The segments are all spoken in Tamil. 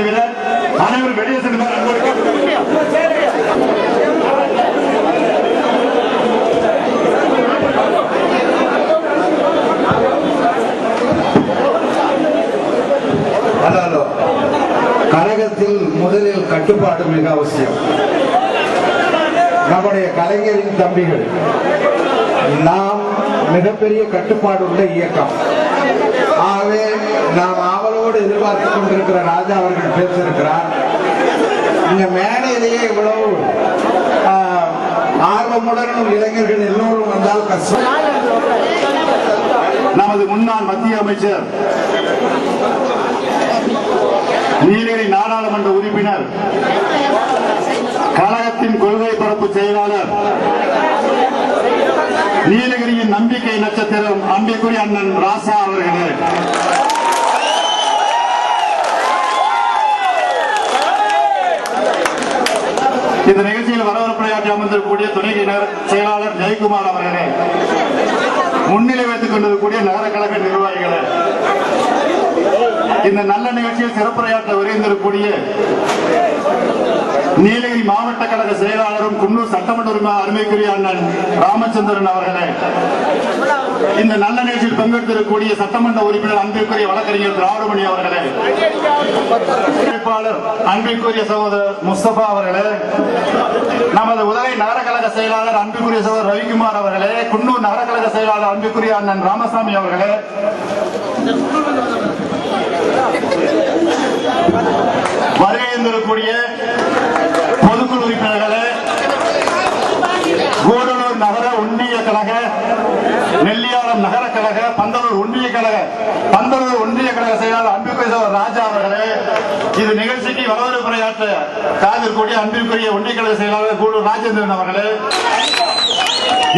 நிர்வாகிகளை தவிர அனைவரும் வெளியே சென்று ஹலோ கழகத்தில் முதலில் கட்டுப்பாடு மிக அவசியம். நம்முடைய கலைஞரின் தம்பிகள் நாம் மிகப்பெரிய கட்டுப்பாடு உள்ள இயக்கம். ஆகவே எதிர்பார்த்து கொண்டிருக்கிற ராஜா அவர்கள் பேசியிருக்கிறார். இந்த மேடையிலேயே இவ்வளவு ஆஹ், ஆர்வமுடன் இளைஞர்கள் எல்லோரும் வந்தால் கஷ்டம். நமது முன்னாள் மத்திய அமைச்சர் நீலகிரி நாடாளுமன்ற உறுப்பினர் கழகத்தின் கொள்கை பரப்பு செயலாளர் நீலகிரியின் நம்பிக்கை நட்சத்திரம் அம்பிக்குரிய அண்ணன் ராசா அவர்களே. இந்த நிகழ்ச்சியில் வரவரப்படையாற்றி அமர்ந்திருக்கக்கூடிய துணை செயலாளர் ஜெயக்குமார் அவர்களே. முன்னிலை வைத்துக் கொண்டிருக்கக்கூடிய நகர கழக நிர்வாகிகளை. இந்த நல்ல நிகழ்ச்சியில் சிறப்புரையாற்ற விரைந்திருக்கக்கூடிய நீலகிரி மாவட்ட கழக செயலாளரும் குன்னூர் சட்டமன்ற உரிமை அருமைக்குரிய அண்ணன் ராமச்சந்திரன் அவர்களே. இந்த நல்ல நிகழ்ச்சியில் பங்கெடுத்திருக்கக்கூடிய சட்டமன்ற உறுப்பினர் அன்பிற்குரிய வழக்கறிஞர் திராவிடமணி அவர்களே. வேட்பாளர் அன்பிற்குரிய சகோதரர் முஸ்தபா அவர்களே. நமது உதகை நகர கழக செயலாளர் அன்பிற்குரிய சகோதரர் ரவிக்குமார் அவர்களே. குன்னூர் நகரக்கழக செயலாளர் அன்புக்குரிய அண்ணன் ராமசாமி அவர்களே. வருகின்றக்கூடிய பொதுக்குழு உறுப்பினர்களே கூடலூர் நகர ஒன்றிய கழக நெல்லியாளம் நகர கழக பந்தலூர் ஒன்றிய கழக பந்தலூர் ஒன்றிய கழக செயலாளர் அன்புக்குரிய ராஜா அவர்களே இது நிகழ்ச்சிக்கு வரவேற்புரையாற்ற காதிற்குரிய அன்பிற்குரிய ஒன்றிய கழக செயலாளர் கூடலூர் ராஜேந்திரன் அவர்களே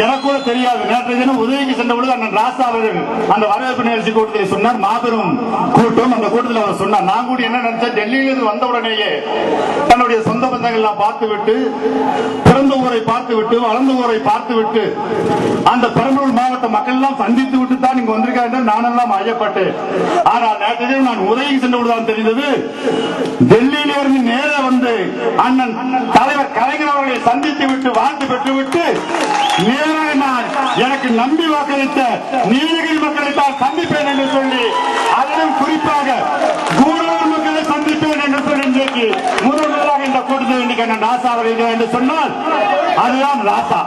எனக்கு கூட தெரியாது. நேற்று தினம் உதவிக்கு சென்ற பொழுது அண்ணன் ராசா அவர்கள் அந்த வரவேற்பு நிகழ்ச்சி கூட்டத்தில் சொன்னார். மாபெரும் கூட்டம் அந்த கூட்டத்தில் அவர் சொன்னார். நான் கூட என்ன நினைச்சேன்? டெல்லியிலிருந்து வந்த உடனேயே தன்னுடைய சொந்த பந்தங்கள் எல்லாம் பார்த்து விட்டு பிறந்த ஊரை பார்த்து விட்டு வளர்ந்த ஊரை பார்த்து விட்டு அந்த பெரம்பலூர் மாவட்ட மக்கள் எல்லாம் சந்தித்து விட்டு தான் இங்க வந்திருக்காங்க என்று நானெல்லாம் ஐயப்பட்டு ஆனால் நேற்று தினம் நான் உதவிக்கு சென்ற பொழுது தான் தெரிந்தது. டெல்லியிலிருந்து நேர வந்து அண்ணன் தலைவர் கலைஞர் அவர்களை சந்தித்து விட்டு வாழ்த்து பெற்றுவிட்டு நேராக நான் எனக்கு நம்பி வாக்களித்த நீலகிரி மக்களை தான் சந்திப்பேன் என்று சொல்லி அதிலும் குறிப்பாக கூடலூர் மக்களை சந்திப்பேன் என்று சொல்லி இன்றைக்கு முதல் முதலாக இந்த கூட்டத்தில் இன்னைக்கு அண்ணன் ராசா வருகிறேன் என்று சொன்னால் அதுதான் ராசா.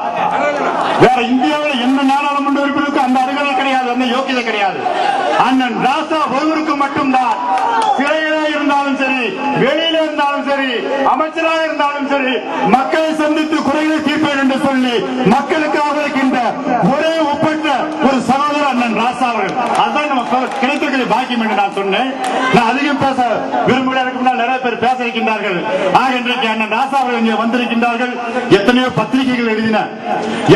வேற இந்தியாவில் எந்த நாடாளுமன்ற உறுப்பினருக்கு அந்த அருகில் கிடையாது அந்த யோக்கியதை கிடையாது. அண்ணன் ராசா ஒருவருக்கு மட்டும்தான். சிறையிலே இருந்தாலும் சரி வெளியில இருந்தாலும் சரி அமைச்சராக இருந்தாலும் சரி மக்களை சந்தித்து குறைகளை தீர்ப்பேன் என்று சொல்லி மக்களுக்காக இருக்கின்ற ஒரே ஒப்பற்ற ஒரு சகோதரர் அண்ணன் ராசா அவர்கள். அதுதான் நம்ம கிடைத்த கிடைத்திருக்கிற பாக்கியம் என்று நான் சொன்னேன். நான் அதிகம் பேச விரும்புகிறதற்கு முன்னால் நிறைய பேர் பேச இருக்கின்றார்கள். ஆக இன்றைக்கு அண்ணன் ராசா அவர்கள் இங்கே வந்திருக்கின்றார்கள். எத்தனையோ பத்திரிகைகள் எழுதின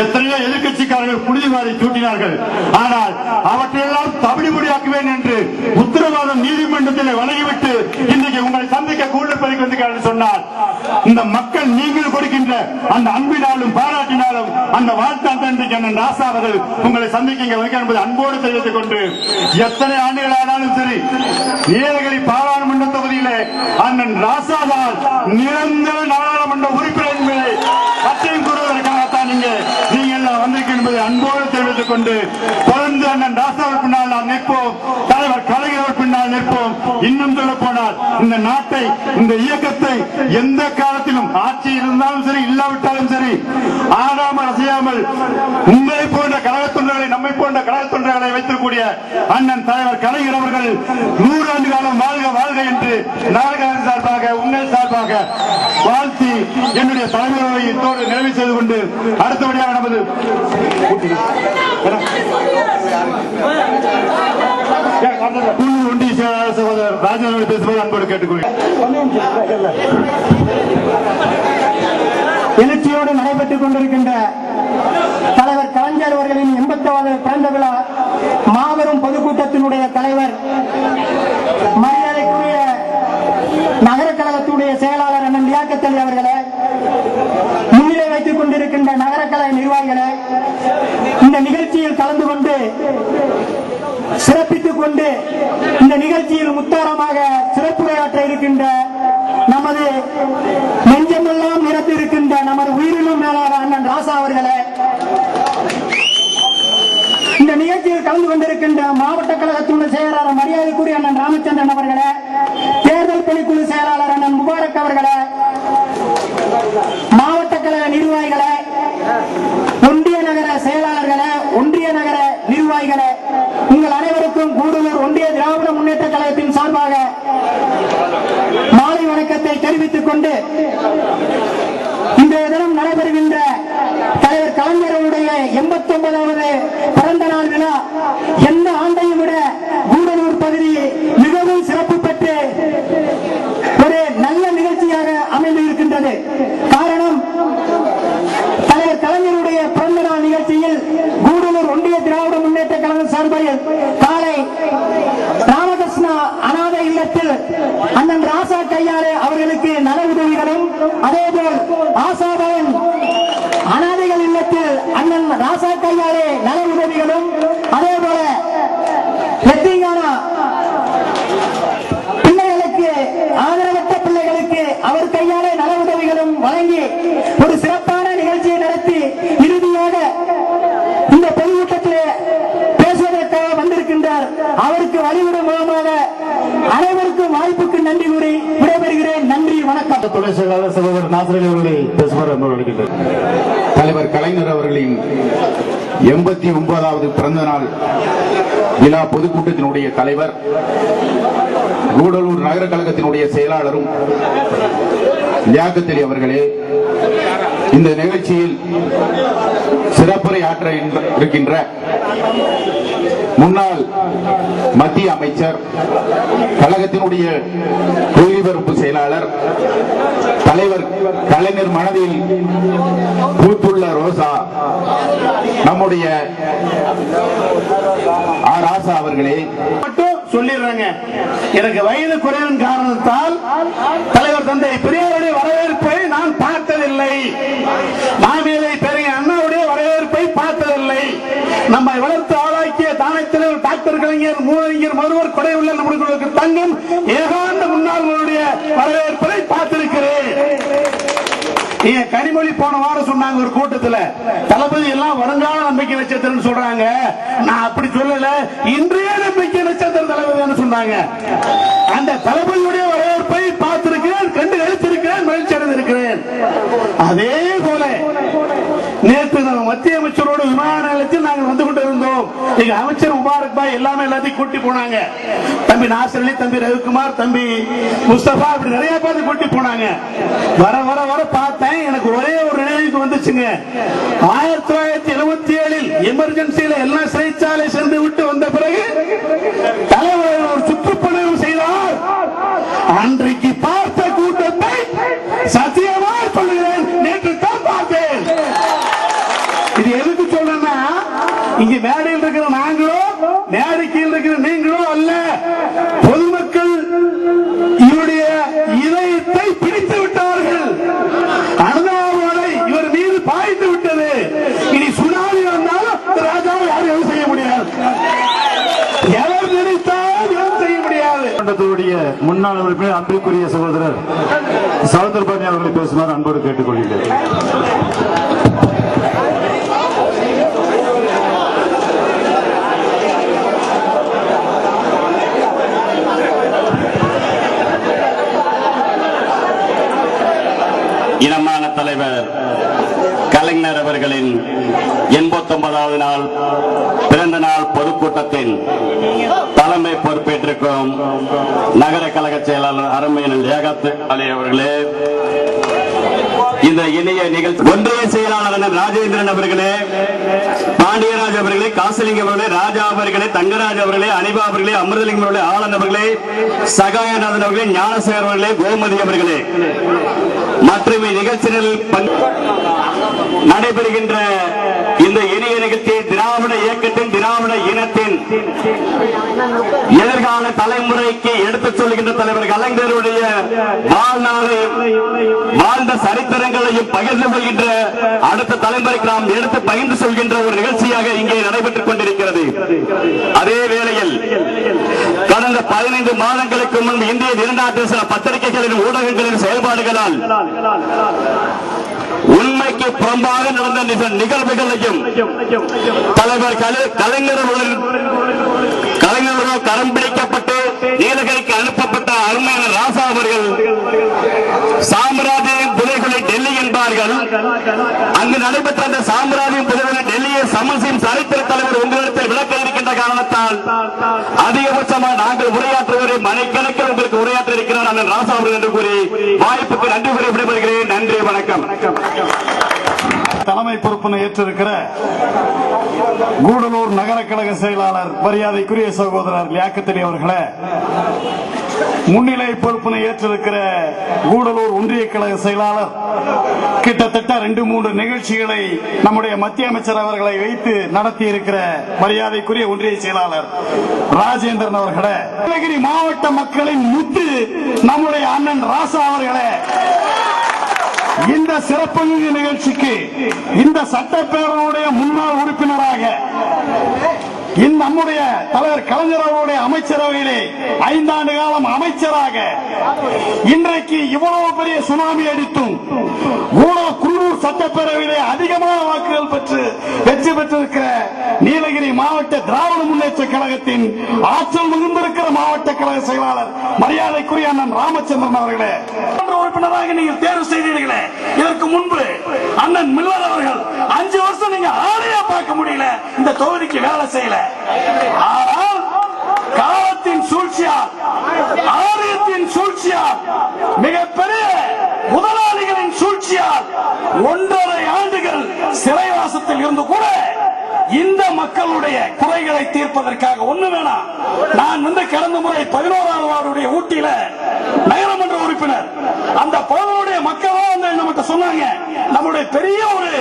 எத்தனையோ எதிர்கட்சிக்காரர்கள் புனிதவாதி சூட்டினார்கள். ஆனால் அவற்றையெல்லாம் தமிழ் மொழியாக்குவேன் என்று உத்தரவாதம் நீதிமன்றத்தில் வழங்கிவிட்டு இன்றைக்கு உங்களை சந்திக்க கூடுதல் வந்திருக்கிறார் என்று சொன்னால் இந்த மக்கள் நீங்கள் கொடுக்கின்ற அந்த அன்பினாலும் பாராட்டினாலும் அந்த வாழ்த்தால் தான் இன்றைக்கு அண்ணன் ராசா அவர்கள் உங்களை சந்திக்க இங்கே என்பது அன்போடு தெரிவித்துக் கொண்டு எத்தனை ஆண்டுகளாக ஆனாலும் சரி. நீலகிரி பாராளுமன்ற தொகுதியிலே அண்ணன் ராசாவால் நிரந்தர நாடாளுமன்ற உறுப்பினர் என்பதை சத்தியம் கூறுவதற்காகத்தான் நீங்க நீங்க எல்லாம் வந்திருக்க என்பதை அன்போடு தெரிவித்துக் கொண்டு தொடர்ந்து அண்ணன் ராசாவுக்கு பின்னால் நாம் நிற்போம். தலைவர் கலைஞர் பின்னால் நிற்போம். இன்னும் சொல்ல போனால் இந்த நாட்டை இந்த இயக்கத்தை எந்த காலத்திலும் ஆட்சி இருந்தாலும் சரி இல்லாவிட்டாலும் சரி அசையாமல் அசையாமல் உங்களை போன்ற கழக தொண்டர்களை நம்மை போன்ற கழக தொண்டர்களை வைத்திருக்கக்கூடிய அண்ணன் தலைவர் கலைஞர் அவர்கள் நூறாண்டு காலம் வாழ்க வாழ்க என்று நாடக சார்பாக உங்கள் சார்பாக வாழ்த்தி என்னுடைய தலைமுறையோடு நிறைவு செய்து கொண்டு அடுத்தபடியாக நமது ஒன்றிய செயலாளர் சகோதரர் ராஜேந்திரன் பேசுவது அன்போடு கேட்டுக்கொள்கிறேன் எழுச்சியோடு நடைபெற்றுக் கொண்டிருக்கின்ற தலைவர் கலைஞர் அவர்களின் எண்பத்தாவது பிறந்த விழா மாபெரும் பொதுக்கூட்டத்தினுடைய தலைவர் மரியாதைக்குரிய தமிழ் அவர்களே முன்னிலை வைத்துக் கொண்டிருக்கின்ற நகரக்கலை நிர்வாகிகளே இந்த நிகழ்ச்சியில் கலந்து கொண்டு சிறப்பித்துக் கொண்டு இந்த நிகழ்ச்சியில் முத்தாரமாக சிறப்புரையாற்ற இருக்கின்ற நமது நெஞ்சமெல்லாம் நிரப்பிருக்கின்ற நமது உயிரினும் மேலாக அண்ணன் ராசா அவர்களே இந்த நிகழ்ச்சியில் கலந்து கொண்டிருக்கின்ற மாவட்ட கழகத்துள்ள செயலாளர் மரியாதைக்குரிய அண்ணன் ராமச்சந்திரன் அவர்களே தேர்தல் பணிக்குழு செயலாளர் அண்ணன் முபாரக் அவர்களே மாவட்ட கழக நிர்வாகிகளே ஒன்றிய நகர செயலாளர்களே ஒன்றிய நகர நிர்வாகிகளே உங்கள் அனைவருக்கும் கூடலூர் ஒன்றிய திராவிட முன்னேற்ற கழகத்தின் சார்பாக மாலை வணக்கத்தை தெரிவித்துக் கொண்டு இன்றைய தினம் நடைபெறுகின்ற தலைவர் கலைஞருடைய எண்பத்தி ஒன்பதாவது பிறந்த நாள் விழா. எந்த ஆண்டையும் விட கூடலூர் பகுதி மிகவும் சிறப்பு பெற்று ஒரு நல்ல நிகழ்ச்சியாக அமைந்து இருக்கின்றது காரணம் தலைவர் கலைஞருடைய பிறந்த நாள் நிகழ்ச்சியில் கூடலூர் ஒன்றிய திராவிட முன்னேற்ற கழகம் சார்பில் காலை ராமகிருஷ்ணா அநாத இல்லத்தில் அண்ணன் ராசா அவர்களுக்கு நல உதவிகளும் அதேபோல் ஆசாபவன் அனாதைகள் இல்லத்தில் அண்ணன் ராசா கையாறு நல உதவிகளும் அதேபோல எத்திங்கானா பிள்ளைகளுக்கு ஆதரவற்ற பிள்ளைகளுக்கு அவர் கையாலே நல உதவிகளும் வழங்கி ஒரு சிறப்பான நிகழ்ச்சியை நடத்தி இறுதியாக இந்த பொதுக்கூட்டத்திலே பேசுவதற்காக வந்திருக்கின்றார். அவருக்கு வழிவிடும் மூலமாக அனைவருக்கும் வாய்ப்புக்கு நன்றி கூறி வணக்கம் துணை செயலாளர் சகோதரர் நாசரலி அவர்களை பேசுவார் தலைவர் கலைஞர் அவர்களின் எண்பத்தி ஒன்பதாவது பிறந்த நாள் விழா பொதுக்கூட்டத்தினுடைய தலைவர் கூடலூர் நகர கழகத்தினுடைய செயலாளரும் லியாக்கத்தலி அவர்களே இந்த நிகழ்ச்சியில் சிறப்புரை ஆற்ற இருக்கின்ற முன்னாள் மத்திய அமைச்சர் கழகத்தினுடைய கொள்கை செயலாளர் தலைவர் கலைஞர் மனதில் பூத்துள்ள ரோசா நம்முடைய ராசா அவர்களே. மட்டும் சொல்லிடுறாங்க. எனக்கு வயது குறைவின் காரணத்தால் தலைவர் தந்தை பெரியாருடைய வரவேற்பை நான் பார்த்ததில்லை. மாமேதை பெரிய அண்ணாவுடைய வரவேற்பை பார்த்ததில்லை. நம்மை வளர்த்து ஆளாக்கிய தானத்தில் டாக்டர் கலைஞர் மூலறிஞர் கொடை உள்ள நம்முடைய தங்கம் ஏகாந்த முன்னாள் வரவேற்பதை பார்த்திருக்கிறேன். நீங்க கனிமொழி போன வாரம் சொன்னாங்க ஒரு கூட்டத்துல. தளபதி எல்லாம் வருங்கால நம்பிக்கை நட்சத்திரம் சொல்றாங்க. நான் அப்படி சொல்லல. இன்றைய நம்பிக்கை நட்சத்திரம் தளபதி சொன்னாங்க? அந்த தளபதியுடைய வரவேற்பை பார்த்திருக்கிறேன் கண்டு கழித்திருக்கிறேன் மகிழ்ச்சி அடைந்திருக்கிறேன் அதே போல நேற்று நம்ம மத்திய அமைச்சர் விமான நிலையத்தில் நாங்கள் வந்து கொண்டு இருந்தோம் எங்க அமைச்சர் முபாரக் பாய் எல்லாமே எல்லாத்தையும் கூட்டி போனாங்க. தம்பி நாசர் அலி தம்பி ரவிக்குமார் தம்பி முஸ்தபா அப்படி நிறைய பேர் கூட்டி போனாங்க. வர வர வர பார்த்தேன். எனக்கு ஒரே ஒரு நினைவுக்கு வந்துச்சுங்க. ஆயிரத்தி தொள்ளாயிரத்தி எழுபத்தி ஏழில் எமர்ஜென்சியில எல்லாம் சிறைச்சாலை சென்று விட்டு வந்த முன்னாள் உறுப்பினர் அன்பிற்குரிய சகோதரர் சவுந்தரபாணி அவர்களை பேசுமாறு அன்போடு கேட்டுக்கொள்கிறேன். இனமான தலைவர் கலைஞர் அவர்களின் எண்பத்தி ஒன்பதாவது நாள் பிறந்த நாள் பொதுக்கூட்டத்தின் தலைமை பொறுப்பேற்றிருக்கும் நகர கழக செயலாளர் அருமையன் ஏகத்து அலி அவர்களே. இந்த இணைய நிகழ்ச்சி ஒன்றிய செயலாளர் ராஜேந்திரன் அவர்களே பாண்டியராஜ் அவர்களே காசலிங்கம் அவர்களே ராஜா அவர்களே தங்கராஜ் அவர்களே அனிபா அவர்களே அமிர்தலிங்கம் அவர்களே ஆனந்த் அவர்களே சகாயநாதன் அவர்களே ஞானசேகர் அவர்களே கோமதி அவர்களே. மற்றும் இந்நிகழ்ச்சிகளில் நடைபெறுகின்ற இந்த இணைய நிகழ்ச்சி திராவிட இயக்கத்தின் திராவிட இனத்தின் எதிர்கால தலைமுறைக்கு எடுத்துச் சொல்கின்ற தலைவர் கலைஞருடைய வாழ்நாளை வாழ்ந்த சரித்திரங்களையும் பகிர்ந்து கொள்கின்ற அடுத்த தலைமுறைக்கு நாம் எடுத்து பகிர்ந்து சொல்கின்ற ஒரு நிகழ்ச்சியாக இங்கே நடைபெற்றுக் கொண்டிருக்கிறது. அதே வேளையில் கடந்த பதினைந்து மாதங்களுக்கு முன்பு இந்திய இரண்டாவது சில பத்திரிகைகளின் ஊடகங்களின் செயல்பாடுகளால் உண்மைக்கு புறம்பாக நடந்த நிகழ்வுகளையும் தலைவர் கலை- கலைஞர்களோ கரம் பிடிக்கப்பட்டு நீலகிரிக்கு அனுப்பப்பட்ட அருமையான ராசா அவர்கள் சாம்ராஜ்யம் புதைகுலை டெல்லி என்பார்கள். அங்கு நடைபெற்ற அந்த சாம்ராஜ்யம் புதைகுலை டெல்லியை சமன் சரித்திர தலைவர் உங்களிடத்தில் விளக்க இருக்கின்ற காரணத்தால் அதிகபட்சமாக நாங்கள் உரையாற்றுவதை மணிக்கணக்கில் உங்களுக்கு உரையாற்ற இருக்கிறார் அண்ணன் ராசா அவர்கள் என்று கூறி வாய்ப்புக்கு நன்றி கூறி விடைபெறுகிறேன். நன்றி வணக்கம். தலைமை பொறுப்பினை ஏற்றிருக்கிற கூடலூர் நகர கழக செயலாளர் மரியாதைக்குரிய சகோதரர் லியாக்கத்தடி அவர்களே முன்னிலை பொறுப்பினை ஏற்றிருக்கிற கூடலூர் ஒன்றிய கழக செயலாளர் கிட்டத்தட்ட ரெண்டு மூன்று நிகழ்ச்சிகளை நம்முடைய மத்திய அமைச்சர் அவர்களை வைத்து நடத்தி இருக்கிற மரியாதைக்குரிய ஒன்றிய செயலாளர் ராஜேந்திரன் அவர்களே. நீலகிரி மாவட்ட மக்களின் முத்து நம்முடைய அண்ணன் ராசா அவர்களே இந்த சிறப்பு நிகழ்ச்சிக்கு இந்த சட்டப்பேரவையுடைய முன்னாள் உறுப்பினராக நம்முடைய தலைவர் கலைஞர் அவருடைய அமைச்சரவையிலே ஐந்தாண்டு காலம் அமைச்சராக இன்றைக்கு இவ்வளவு பெரிய சுனாமி அடித்தும் ஊழல் குன்னூர் சட்டப்பேரவையிலே அதிகமான வாக்குகள் பெற்று வெற்றி பெற்றிருக்கிற நீலகிரி மாவட்ட திராவிட முன்னேற்ற கழகத்தின் ஆற்றல் மிகுந்திருக்கிற மாவட்ட கழக செயலாளர் மரியாதைக்குரிய அண்ணன் ராமச்சந்திரன் அவர்களே. உறுப்பினராக நீங்கள் தேர்வு செய்தீர்களே. இதற்கு முன்பு அண்ணன் மில்லர் அவர்கள் அஞ்சு வருஷம் நீங்க ஆளையா பார்க்க முடியல. இந்த தொகுதிக்கு வேலை செய்யல. ஆனால் காலத்தின் சூழ்ச்சியால் ஆலயத்தின் சூழ்ச்சியால் மிகப்பெரிய முதலாளிகளின் சூழ்ச்சியால் ஒன்றரை ஆண்டுகள் சிறைவாசத்தில் இருந்து கூட இந்த மக்களுடைய குறைகளை தீர்ப்பதற்காக ஒண்ணு வேணாம் நான் வந்து கடந்த முறை பதினோராவது வார்டுடைய ஊட்டியில நகரமன்ற உறுப்பினர். அந்த பகுதியுடைய மக்களும் வந்து நம்மகிட்ட சொன்னாங்க. நம்முடைய பெரிய ஒரு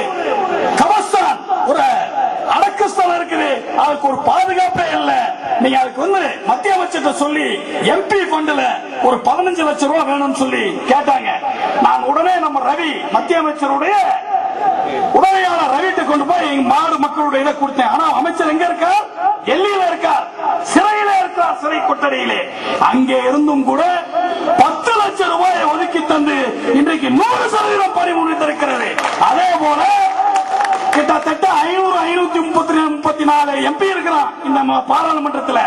கவஸ்தான் ஒரு அடக்கஸ்தலம் இருக்குது. அதுக்கு ஒரு பாதுகாப்பே இல்ல. நீங்க அதுக்கு வந்து மத்திய அமைச்சர்கிட்ட சொல்லி எம்பி ஃபண்ட்ல ஒரு பதினஞ்சு லட்சம் ரூபாய் வேணும்னு சொல்லி கேட்டாங்க. நான் உடனே நம்ம ரவி மத்திய அமைச்சருடைய உதவியாளர் ரவிட்டு கொண்டு போய் எங்க மாடு மக்களுடைய இதை கொடுத்தேன். ஆனா அமைச்சர் எங்க இருக்கார் டெல்லியில இருக்கார் சிறையில இருக்கார் சிறை கொட்டடியிலே. அங்கே இருந்தும் கூட பத்து லட்சம் ரூபாயை ஒதுக்கி தந்து இன்றைக்கு நூறு சதவீதம் பணி முடிந்திருக்கிறது அதே போல கிட்டத்தட்ட ஐநூறு ஐநூத்தி முப்பத்தி முப்பத்தி நாலு எம்பி இருக்கிறான். இந்த பாராளுமன்றத்தில்.